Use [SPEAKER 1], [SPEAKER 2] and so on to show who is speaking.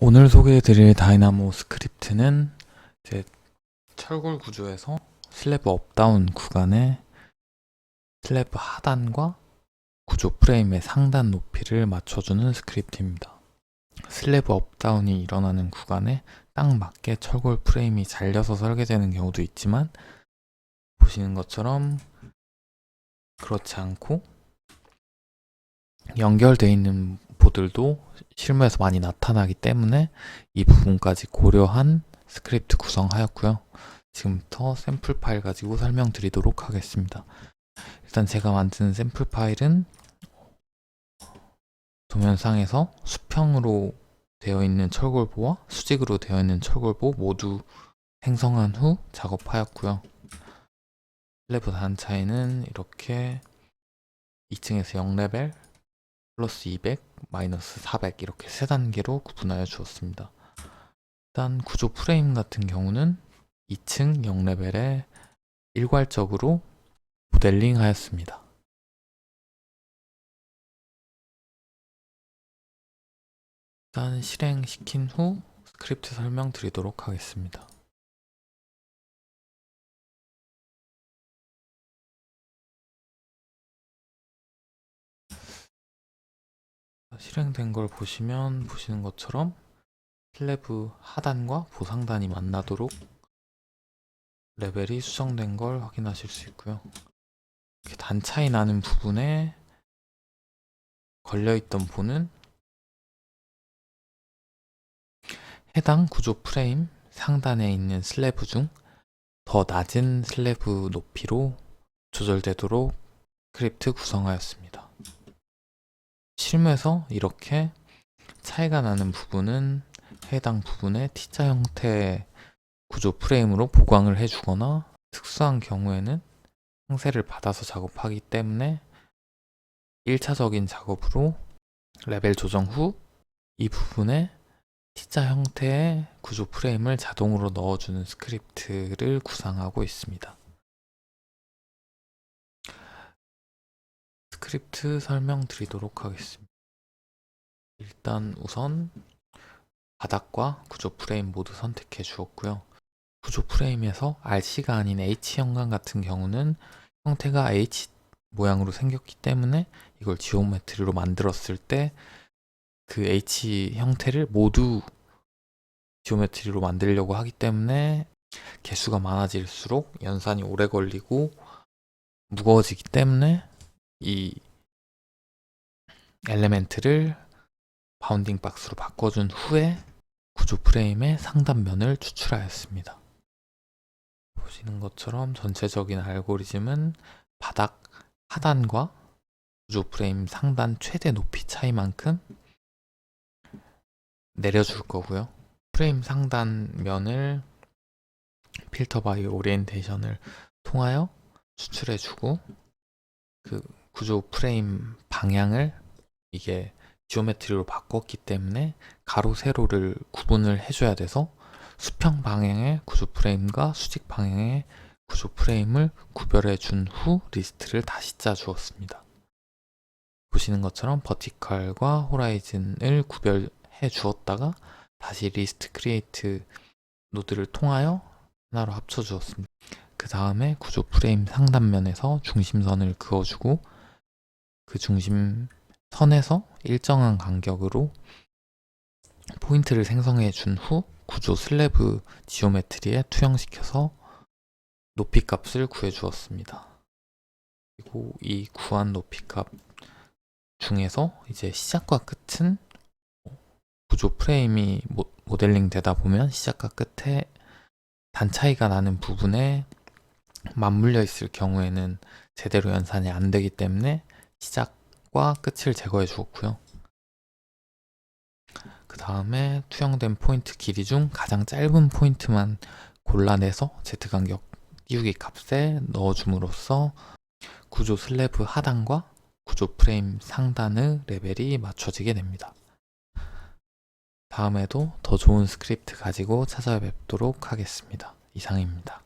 [SPEAKER 1] 오늘 소개해드릴 다이나모 스크립트는 제 철골 구조에서 슬래브 업다운 구간에 슬래브 하단과 구조 프레임의 상단 높이를 맞춰주는 스크립트입니다. 슬래브 업다운이 일어나는 구간에 딱 맞게 철골 프레임이 잘려서 설계되는 경우도 있지만 보시는 것처럼 그렇지 않고 연결되어 있는 보들도 실무에서 많이 나타나기 때문에 이 부분까지 고려한 스크립트 구성하였고요. 지금부터 샘플 파일 가지고 설명드리도록 하겠습니다. 일단 제가 만든 샘플 파일은 도면상에서 수평으로 되어 있는 철골보와 수직으로 되어 있는 철골보 모두 생성한 후 작업하였고요. 슬래브 단차이는 이렇게 2층에서 0레벨 플러스 200, 마이너스 400 이렇게 세 단계로 구분하여 주었습니다. 일단 구조 프레임 같은 경우는 2층 0레벨에 일괄적으로 모델링 하였습니다. 일단 실행시킨 후 스크립트 설명 드리도록 하겠습니다. 실행된 걸 보시면 보시는 것처럼 슬래브 하단과 보상단이 만나도록 레벨이 수정된 걸 확인하실 수 있고요. 이렇게 단 차이 나는 부분에 걸려있던 보는 해당 구조 프레임 상단에 있는 슬래브 중 더 낮은 슬래브 높이로 조절되도록 스크립트 구성하였습니다. 실무에서 이렇게 차이가 나는 부분은 해당 부분의 T자 형태의 구조 프레임으로 보강을 해주거나 특수한 경우에는 상세를 받아서 작업하기 때문에 1차적인 작업으로 레벨 조정 후 이 부분에 T자 형태의 구조 프레임을 자동으로 넣어주는 스크립트를 구상하고 있습니다. 스크립트 설명드리도록 하겠습니다. 일단 우선 바닥과 구조 프레임 모두 선택해 주었고요. 구조 프레임에서 RC가 아닌 H 형광 같은 경우는 형태가 H 모양으로 생겼기 때문에 이걸 지오메트리로 만들었을 때 그 H 형태를 모두 지오메트리로 만들려고 하기 때문에 개수가 많아질수록 연산이 오래 걸리고 무거워지기 때문에 이 엘레멘트를 바운딩 박스로 바꿔준 후에 구조 프레임의 상단면을 추출하였습니다. 보시는 것처럼 전체적인 알고리즘은 바닥 하단과 구조 프레임 상단 최대 높이 차이만큼 내려줄 거고요. 프레임 상단 면을 필터 바이 오리엔테이션을 통하여 추출해주고 그 구조 프레임 방향을 이게 지오메트리로 바꿨기 때문에 가로 세로를 구분을 해줘야 돼서 수평 방향의 구조 프레임과 수직 방향의 구조 프레임을 구별해 준 후 리스트를 다시 짜 주었습니다. 보시는 것처럼 버티컬과 호라이즌을 구별해 주었다가 다시 리스트 크리에이트 노드를 통하여 하나로 합쳐 주었습니다. 그 다음에 구조 프레임 상단면에서 중심선을 그어주고 그 중심 선에서 일정한 간격으로 포인트를 생성해 준 후 구조 슬래브 지오메트리에 투영시켜서 높이 값을 구해 주었습니다. 그리고 이 구한 높이 값 중에서 이제 시작과 끝은 구조 프레임이 모, 모델링 되다 보면 시작과 끝에 단 차이가 나는 부분에 맞물려 있을 경우에는 제대로 연산이 안 되기 때문에 시작과 끝을 제거해 주었고요. 그 다음에 투영된 포인트 길이 중 가장 짧은 포인트만 골라내서 Z 간격 띄우기 값에 넣어줌으로써 구조 슬래브 하단과 구조 프레임 상단의 레벨이 맞춰지게 됩니다. 다음에도 더 좋은 스크립트 가지고 찾아뵙도록 하겠습니다. 이상입니다.